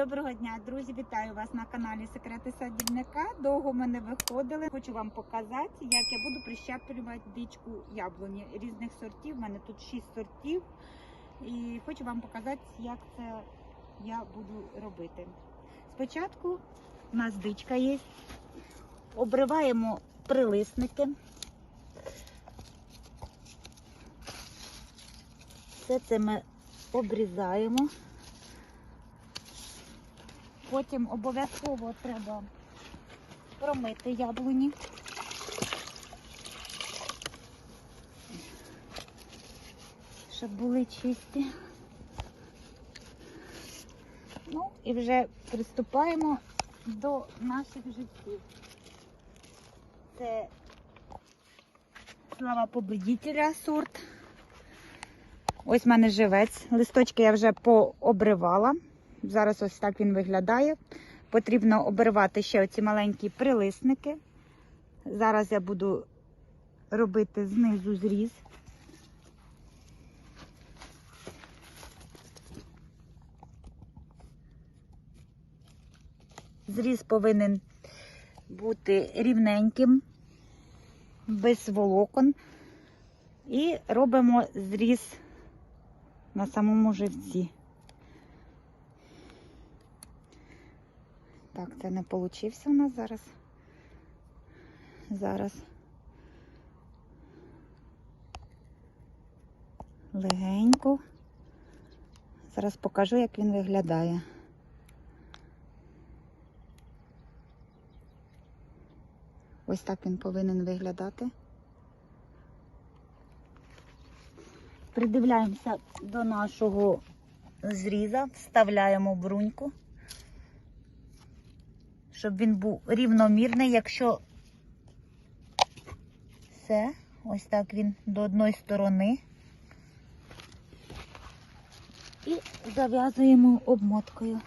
Доброго дня, друзі! Вітаю вас на каналі Секрети садівника. Довго ми не виходили. Хочу вам показати, як я буду прищеплювати дичку яблуні різних сортів. У мене тут 6 сортів. І хочу вам показати, як це я буду робити. Спочатку у нас дичка є. Обриваємо прилисники. Все це ми обрізаємо. Потім обов'язково треба промити яблуні. Щоб були чисті. Ну і вже приступаємо до наших життів. Це слава победителя сорт. Ось в мене живець. Листочки я вже пообривала. Зараз ось так він виглядає. Потрібно обривати ще оці маленькі прилисники. Зараз я буду робити знизу зріз. Зріз повинен бути рівненьким, без волокон. І робимо зріз на самому живці. Так, це не вийшло у нас зараз. Зараз. Легенько. Зараз покажу, як він виглядає. Ось так він повинен виглядати. Придивляємося до нашого зріза, вставляємо бруньку щоб він був рівномірний. Якщо все, ось так він до одної сторони. І зав'язуємо обмоткою.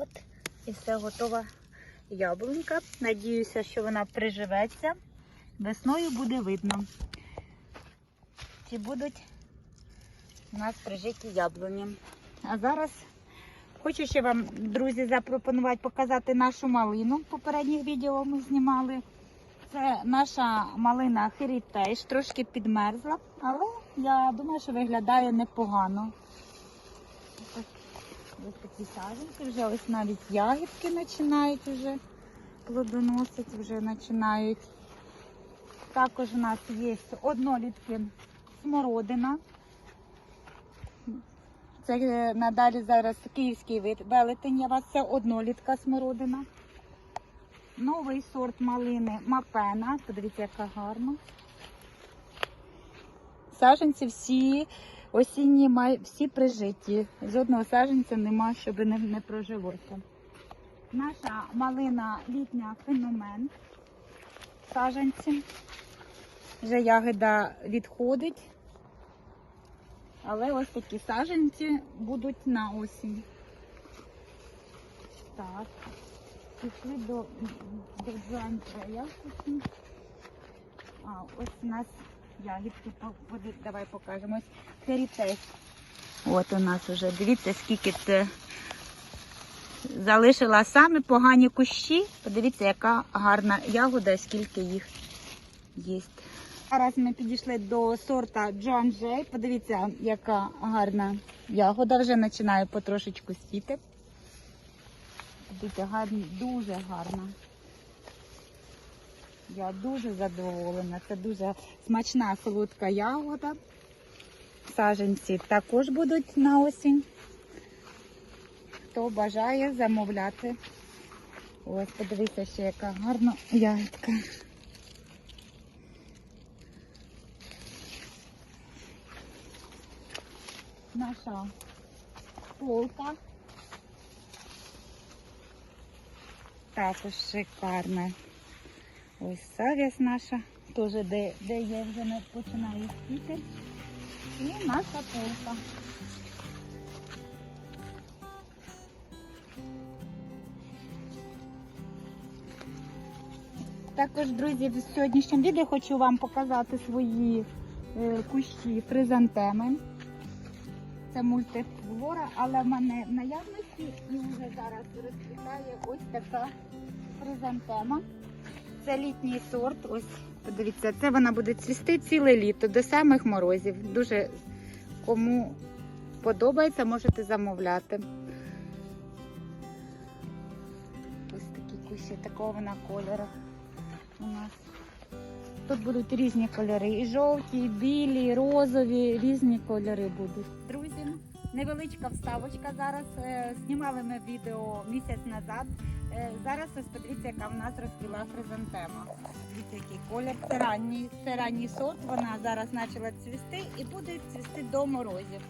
От і все готова яблунька. Надіюся, що вона приживеться. Весною буде видно, чи будуть у нас прижиті яблуні. А зараз хочу ще вам, друзі, запропонувати показати нашу малину. Попередніх відео ми знімали. Це наша малина Heritage, трошки підмерзла, але я думаю, що виглядає непогано. Ось такі саженки, вже ось навіть ягідки починають вже плодоносити, вже починають. Також у нас є однолітки смородина. Це е, надалі зараз київський вид велетень, я вас це однолітка смородина. Новий сорт малини Мапена. Подивіться, яка гарна. Саженці всі осінні май, всі прижиті. Жодного саженця нема, щоб не, не прожилося. Наша малина літня феномен. Саженці. Вже ягода відходить. Але ось такі саженці будуть на осінь. Так. Пішли до, до Джоанджея. А, ось у нас ягідки. Давай покажемо. Ось Херітес. От у нас вже, дивіться, скільки це залишила самі погані кущі. Подивіться, яка гарна ягода, скільки їх є. Зараз ми підійшли до сорта Джон Джей. Подивіться, яка гарна ягода. Вже починає потрошечку світи. Дивіться, гарна, дуже гарна. Я дуже задоволена. Це дуже смачна солодка ягода. Саженці також будуть на осінь. Хто бажає замовляти. Ось, подивіться, ще яка гарна ягодка. Наша полка. Також шикарна. Ось савіс наша, теж де, де є вже не починає цвіти. І наша полка. Також, друзі, в сьогоднішньому відео хочу вам показати свої е, кущі хризантеми. Це мультифлора, але в мене в наявності і вже зараз розквітає ось така хризантема. Це літній сорт. Ось подивіться, це вона буде цвісти ціле літо до самих морозів. Дуже кому подобається, можете замовляти. Ось такі кущі такого вона кольору у нас. Тут будуть різні кольори. І жовті, і білі, і розові, різні кольори будуть. Невеличка вставочка зараз. Е, Знімали ми відео місяць назад. Е, Зараз ось подивіться, яка в нас розквіла хризантема. Дивіться, який колір. Це ранній, це ранній сорт. Вона зараз почала цвісти і буде цвісти до морозів.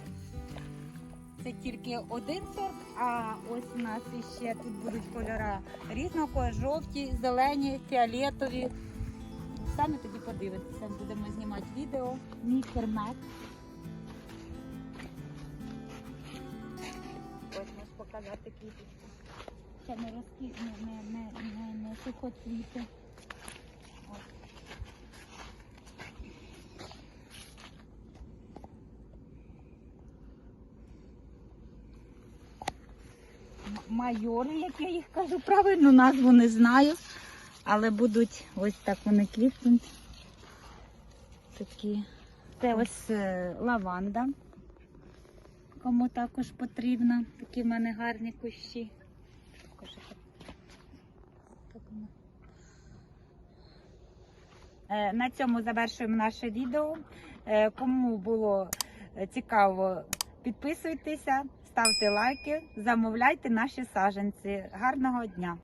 Це тільки один сорт, а ось у нас іще тут будуть кольори різного жовті, зелені, фіолетові. Самі тоді подивитеся, будемо знімати відео. Містер Мек. Можу показати квіточку. Ще не розкі... не, не, не, не, не сухоцвіти. Майори, як я їх кажу, правильно назву не знаю. Але будуть ось так вони квітнуть. Такі. Це ось е, лаванда. Кому також потрібно. Такі в мене гарні кущі. Е, На цьому завершуємо наше відео. Е, Кому було е, цікаво, підписуйтеся, ставте лайки, замовляйте наші саджанці. Гарного дня!